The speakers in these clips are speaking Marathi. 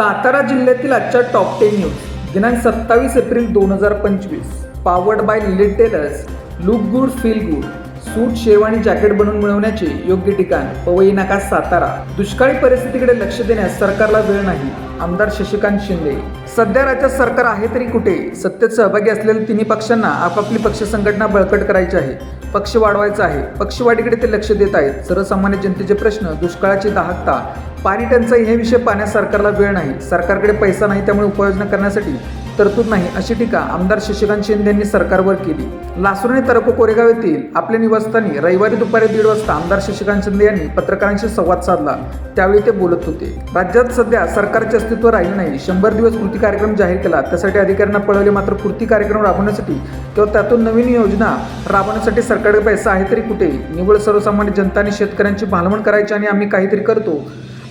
सातारा जिल्ह्यातील आजच्या टॉप टेन न्यूज दिनांक सत्तावीस एप्रिल दोन हजार पंचवीस. Powered by लिटेलर्स look good feel good suit शेव आणि जॅकेट बनवून मिळवण्याचे योग्य ठिकाण पवई नाका सातारा. दुष्काळी परिस्थितीकडे लक्ष देण्यास सरकारला वेळ नाही. आमदार शशिकांत शिंदे. सध्या राज्यात सरकार आहे तरी कुठे? सत्तेत सहभागी असलेल्या तिन्ही पक्षांना आपापली पक्ष संघटना बळकट करायची आहे. पक्ष वाढवायचा आहे. पक्षवाढीकडे ते लक्ष देत आहेत. सर्वसामान्य जनतेचे प्रश्न दुष्काळाची दाहकता. पाणी टंचाई हे विषय पाहण्यास सरकारला वेळ नाही. सरकारकडे पैसा नाही त्यामुळे उपाययोजना करण्यासाठी तरतूद नाही अशी टीका आमदार शशिकांत शिंदे यांनी सरकारवर केली. लासूर आणि तरको कोरेगाव येथील आपल्या निवासस्थानी रविवारी दुपारी दीड वाजता आमदार शशिकांत शिंदे यांनी पत्रकारांशी संवाद साधला. त्यावेळी ते बोलत होते. राज्यात सध्या सरकारचे अस्तित्व राहिले नाही. शंभर दिवस कृती कार्यक्रम जाहीर केला. त्यासाठी अधिकाऱ्यांना पळवले मात्र कृती कार्यक्रम राबवण्यासाठी किंवा त्यातून नवीन योजना राबवण्यासाठी सरकारकडे पैसा आहे तरी कुठे? निव्वळ सर्वसामान्य जनता आणि शेतकऱ्यांची भालवण करायची आणि आम्ही काहीतरी करतो.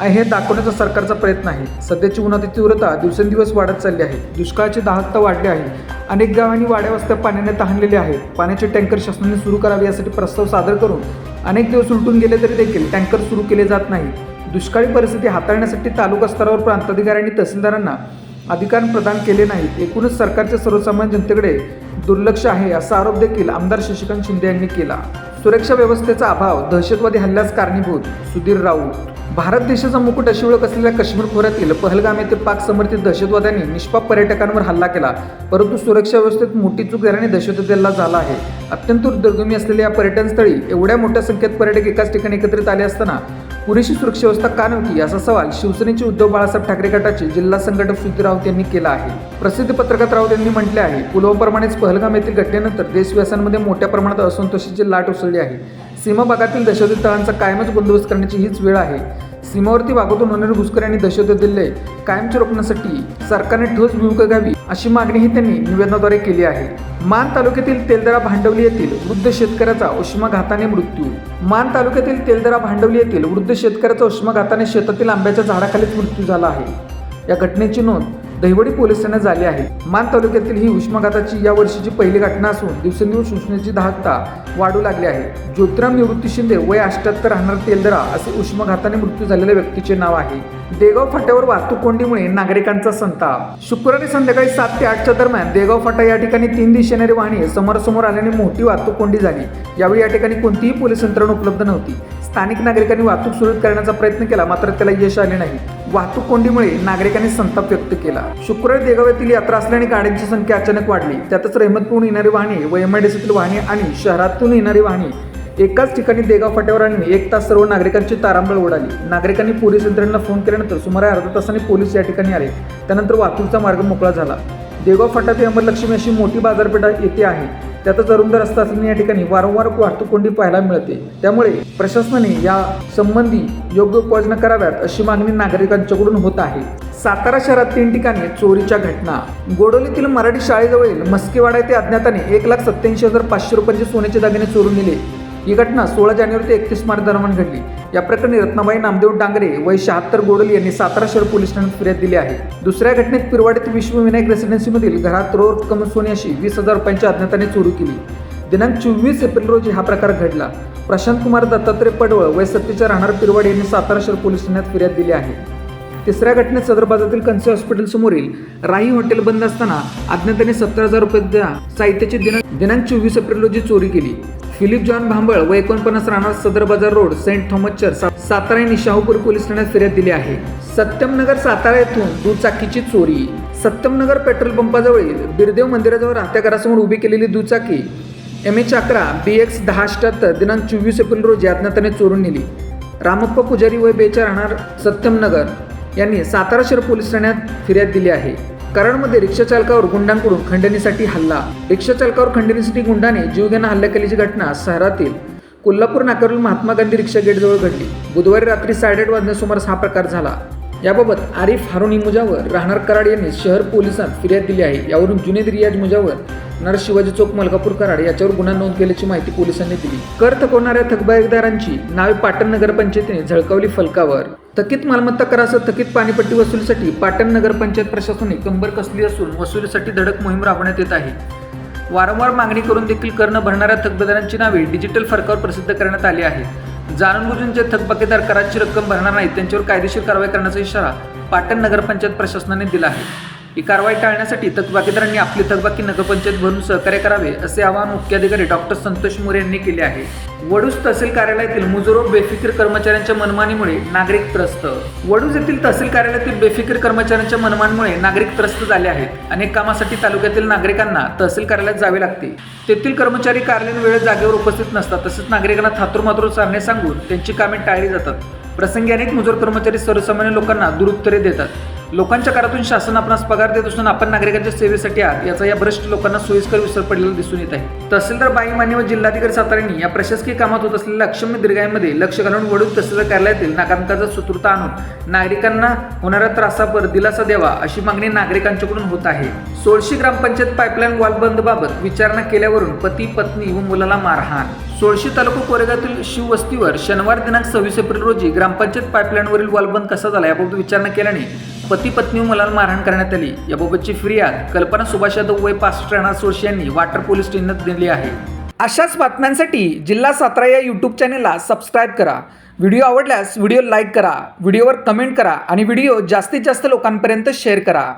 हे दाखवण्याचा सरकारचा प्रयत्न आहे. सध्याची उन्हाची तीव्रता दिवसेंदिवस वाढत चालली आहे. दुष्काळाची दाहकता वाढली आहे अनेक गावांनी वाड्या वस्त्या पाण्याने तहानलेले आहेत. पाण्याचे टँकर शासनाने सुरू करावे यासाठी प्रस्ताव सादर करून अनेक दिवस उलटून गेले तरी देखील टँकर सुरू केले जात नाही. दुष्काळी परिस्थिती हाताळण्यासाठी तालुका स्तरावर प्रांताधिकाऱ्यांनी तहसीलदारांना अधिकार प्रदान केले नाहीत एकूणच सरकारच्या सर्वसामान्य जनतेकडे दुर्लक्ष आहे असा आरोप देखील आमदार शशिकांत शिंदे यांनी केला. सुरक्षा व्यवस्थेचा अभाव दहशतवादी हल्ल्यास कारणीभूत सुधीर राऊत. भारत देशाचा मुकुट अशी ओळख असलेल्या काश्मीर खोऱ्यातील पहलगाम येथे पाक समर्थित दहशतवाद्यांनी निष्पाप पर्यटकांवर हल्ला केला. परंतु सुरक्षा व्यवस्थेत मोठी चूक झाल्याने दहशतवादी हल्ला झाला आहे. अत्यंत दुर्गमी असलेल्या या पर्यटनस्थळी एवढ्या मोठ्या संख्येत पर्यटक एकाच ठिकाणी एकत्रित आले असताना पुरेशी सुरक्षा व्यवस्था का नव्हती असा सवाल शिवसेनेचे उद्धव बाळासाहेब ठाकरे गटाचे जिल्हा संघटक सुधीर राऊत यांनी केला आहे. प्रसिद्ध पत्रकार राऊत यांनी म्हटले आहे पुलवाप्रमाणेच पहलगाम येथील घटनेनंतर देशव्यासांमध्ये मोठ्या प्रमाणात असंतोषाची लाट उसळली आहे. सीमा भागातील दहशतवादी तळांचा कायमच बंदोबस्त करण्याची हीच वेळ आहे. सीमावर्ती भागातून होणारे घुसखोरी आणि दहशतवाद दिल्ले कायमचे रोखण्यासाठी सरकारने ठोस भूमिका घ्यावी अशी मागणीही त्यांनी निवेदनाद्वारे केली आहे. मान तालुक्यातील तेलदरा भांडवली येथील वृद्ध शेतकऱ्याचा उष्माघाताने मृत्यू. मान तालुक्यातील तेलदरा भांडवली येथील वृद्ध शेतकऱ्याचा उष्माघाताने शेतातील आंब्याच्या झाडाखालीच मृत्यू झाला आहे. या घटनेची नोंद दहिवडी पोलीस ठाण्यात झाली आहे. मान तालुक्यातील ही उष्माघाताची या वर्षीची पहिली घटना असून दिवसेंदिवस उष्णेची धाकता वाढू लागली आहे. ज्योतिराम निवृत्ती शिंदे वय अष्ट्याहत्तर राहणार तेलदरा असे उष्माघाताने मृत्यू झालेल्या व्यक्तीचे नाव आहे. देगाव फाट्यावर वाहतूक कोंडीमुळे नागरिकांचा संताप. शुक्रवारी संध्याकाळी सात ते आठच्या दरम्यान देगाव फाटा या ठिकाणी तीन दिशेने वाहने समोरासमोर आल्याने मोठी वाहतूक कोंडी झाली. यावेळी या ठिकाणी कोणतीही पोलीस यंत्रणा उपलब्ध नव्हती. स्थानिक नागरिकांनी वाहतूक सुरळीत करण्याचा प्रयत्न केला मात्र त्याला यश आले नाही. वाहतूक कोंडीमुळे नागरिकांनी संताप व्यक्त केला. शुक्रवारी देगाव यात्रा असल्याने गाड्यांची संख्या अचानक वाढली. त्यातच रहमतपूरून येणारी वाहने व एमआयडीसीतील वाहने आणि शहरातून येणारी वाहने. एकाच ठिकाणी देगाव फाट्यावर आणली एक तास सर्व नागरिकांची तारांबळ उडाली नागरिकांनी पोलीस यंत्रणेला फोन केल्यानंतर सुमारे अर्धा तासाने पोलीस या ठिकाणी आले. त्यानंतर वाहतूकचा मार्ग मोकळा झाला. देगाव फाटा ते अमरलक्ष्मी अशी मोठी बाजारपेठ येथे आहे. त्यातच अरुंद रस्ता असल्याने या ठिकाणी वारंवार वाहतूक कोंडी पाहायला मिळते. त्यामुळे प्रशासनाने या संबंधी योग्य उपाययोजना कराव्यात अशी मागणी नागरिकांच्याकडून होत आहे. सातारा शहरात तीन ठिकाणी चोरीच्या घटना. गोडोलीतील मराठी शाळेजवळील मस्केवाडा येथे अज्ञाताने एक लाख सत्याऐंशी हजार पाचशे रुपयांचे सोन्याचे दागिने चोरून नेले. ही घटना सोळा जानेवारी ते एकतीस मार्च दरम्यान घडली. या प्रकरणी रत्नाबाई नामदेव डांगरे वय शहात्तर गोडल यांनी सातारा शहर पोलीस ठाण्यात फिर्याद दिली आहे. दुसऱ्या घटनेत पिरवाडीत विश्वविनायक रेसिडेन्सीमधील घरात रोड रक्कम सोन्याशी वीस हजार रुपयांच्या अज्ञाताने चोरी केली. दिनांक चोवीस एप्रिल रोजी हा प्रकार घडला. प्रशांत कुमार दत्तात्रय पडवळ वय सत्तेच्या राहणार पिरवाडी यांनी सातारा शहर पोलीस ठाण्यात फिर्याद दिली आहे. तिसऱ्या घटनेत सदर बाजारातील कंसे हॉस्पिटल समोरील राही हॉटेल बंद असताना अज्ञाताने सत्तर हजार रुपये साहित्याची दिनांक दिनांक चोवीस एप्रिल रोजी चोरी केली. फिलिप जॉन भांबळ व एकोणपन्नास राहणार Sadar Bazaar road Saint Thomas church Satara यांनी शाहूपूर पोलीस ठाण्यात फिर्याद दिली आहे. सत्यमनगर सातारा येथून दुचाकीची चोरी. सत्यमनगर पेट्रोल पंपाजवळील बिरदेव मंदिराजवळ राहत्या घरासमोर उभी केलेली दुचाकी. एम एच अकरा बी एक्स दहा अठ्याहत्तर दिनांक चोवीस एप्रिल रोजी अज्ञाताने चोरून नेली. रामप्पा पुजारी वय बेचा राहणार सत्यमनगर यांनी सातारा शहर पोलीस ठाण्यात फिर्याद दिली आहे. कराडमध्ये रिक्षाचालकावर गुंडांकडून खंडणीसाठी हल्ला. रिक्षाचालकावर खंडणीसाठी गुंडाने जीवघेणा हल्ला केल्याची घटना शहरातील कोल्हापूर नाकारून महात्मा गांधी रिक्षा गेटजवळ घडली. बुधवारी रात्री साडेआठ वाजण्या सुमारास हा प्रकार झाला. याबाबत आरिफ हारुनी मुजावर राहणार कराड यांनी शहर पोलिसांत फिर्याद दिली आहे. यावरून जुनेद रियाज मुजावर राहणार शिवाजी चौक मलकापूर कराड याच्यावर गुन्हा नोंद केल्याची माहिती पोलिसांनी दिली. कर थकवणाऱ्या थकबाईदारांची नावे पाटण नगरपंचायतीने झळकावली फलकावर. थकीत मालमत्ता करासह थकीत पाणीपट्टी वसुलीसाठी पाटण नगरपंचायत प्रशासनाने कंबर कसली असून वसुलीसाठी धडक मोहीम राबवण्यात येत आहे. वारंवार मागणी करून देखील कर न भरणाऱ्या थकबादारांची नावे डिजिटल फरकावर प्रसिद्ध करण्यात आली आहे जाणून बुजून जे थकबाकीदार कराची रक्कम भरणार नाहीत त्यांच्यावर कायदेशीर कारवाई करण्याचा इशारा पाटण नगरपंचायत प्रशासनाने दिला आहे. ही कारवाई टाळण्यासाठी थकबाकीदारांनी आपली थकबाकी नगरपंचायत भरून सहकार्य करावे असे आवाहन मुख्याधिकारी डॉक्टर संतोष मोरे यांनी केले आहे. वडूज तहसील कार्यालयातील मुजोरो बेफिकीर कर्मचाऱ्यांच्या मनमानीमुळे नागरिक त्रस्त. वडूज येथील तहसील कार्यालयातील बेफिकीर कर्मचाऱ्यांच्या मनमानीमुळे नागरिक त्रस्त झाले आहेत. अनेक कामासाठी तालुक्यातील नागरिकांना तहसील कार्यालयात जावे लागते. तेथील कर्मचारी कार्यालयीन वेळेत जागेवर उपस्थित नसतात तसेच नागरिकांना थातुरमातुर सारणे सांगून त्यांची कामे टाळली जातात. प्रसंगी अनेक मुजोर कर्मचारी सर्वसामान्य लोकांना दुरुत्तरे देतात. लोकांच्या करातून शासन आपणास पगार देत असून आपण नागरिकांच्या सेवेसाठी आहात याचा या भ्रष्ट लोकांना सोयीस्कर विसर पडलेला दिसून येत आहे. तहसीलदार बाई माने व जिल्हाधिकारी साताऱ्यांनी या प्रशासकीय कामात होत असलेल्या अक्षम्य दीर्घाईमध्ये लक्ष घालून वडून तहसीलदार कार्यालयातील नागरिकांचा सुतुरता आणून नागरिकांना होणाऱ्या त्रासावर दिलासा द्यावा अशी मागणी नागरिकांच्याकडून होत आहे. सोळशी ग्रामपंचायत पाईपलाईन वॉलबंदबाबत विचारणा केल्यावरून पती पत्नी व मुलाला मारहाण. सोळशी तालुका कोरेगावातील शिववस्तीवर शनिवार दिनांक सव्वीस एप्रिल रोजी ग्रामपंचायत पाईपलाईनवरील वॉलबंद कसा झाला याबाबत विचारणा केल्याने पती पत्नी मुलाला मारहाण करण्यात आली. याबाबतची फिर्याद कल्पना सुभाष यादव वय पासष्ट राहणार सोळशी यांनी वाटर पोलीस स्टेशनात दिली आहे. अशाच बातम्यांसाठी जिल्हा सातारा या यूट्यूब चॅनेलला सबस्क्राईब करा. व्हिडिओ आवडल्यास व्हिडिओ लाईक करा व्हिडिओवर कमेंट करा आणि व्हिडिओ जास्तीत जास्त लोकांपर्यंत शेअर करा.